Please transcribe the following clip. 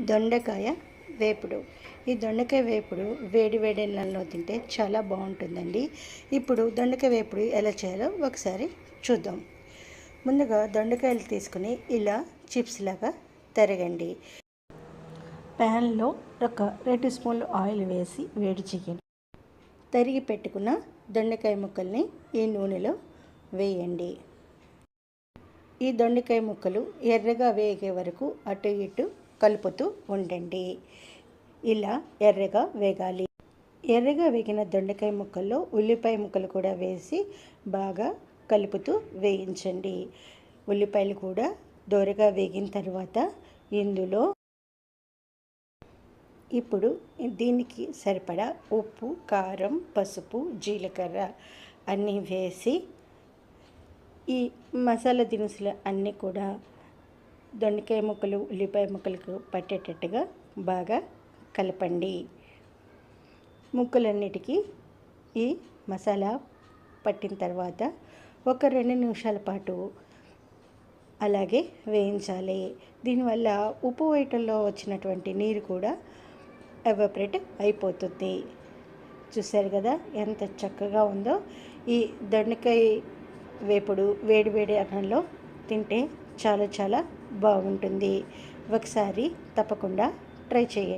దొండకాయ వేపుడు. ఈ దొండకాయ వేపుడు వేడి వేడి నెలలో తింటే చాలా బాగుంటుందండి. ఇప్పుడు దొండకాయ వేపుడు ఎలా చేయాలో ఒకసారి చూద్దాం. ముందుగా దొండకాయలు తీసుకుని ఇలా చిప్స్ లాగా తరగండి. ప్యాన్లో ఒక రెండు స్పూన్లు ఆయిల్ వేసి వేడి చేయండి. తరిగి పెట్టుకున్న దొండకాయ ముక్కల్ని ఈ నూనెలో వేయండి. ఈ దొండకాయ ముక్కలు ఎర్రగా వేగే వరకు అటు ఇటు కలుపుతూ ఉండండి. ఇలా ఎర్రగా వేగాలి. ఎర్రగా వేగిన దొండకాయ ముక్కల్లో ఉల్లిపాయ ముక్కలు కూడా వేసి బాగా కలుపుతూ వేయించండి. ఉల్లిపాయలు కూడా దోరగా వేగిన తర్వాత ఇందులో ఇప్పుడు దీనికి సరిపడా ఉప్పు కారం పసుపు జీలకర్ర అన్నీ వేసి ఈ మసాలా దినుసులు అన్నీ కూడా దొండకాయ ముక్కలు ఉల్లిపాయ ముక్కలకు పట్టేటట్టుగా బాగా కలపండి. ముక్కలన్నిటికీ ఈ మసాలా పట్టిన తర్వాత ఒక రెండు నిమిషాల పాటు అలాగే వేయించాలి. దీనివల్ల ఉప్పు వేయటంలో వచ్చినటువంటి నీరు కూడా ఎవాపరేట్ అయిపోతుంది. చూశారు కదా ఎంత చక్కగా ఉందో. ఈ దొండకాయ వేపుడు వేడి వేడి అన్నంలో తింటే చాలా చాలా బాగుంటుంది. ఒకసారి తప్పకుండా ట్రై చేయండి.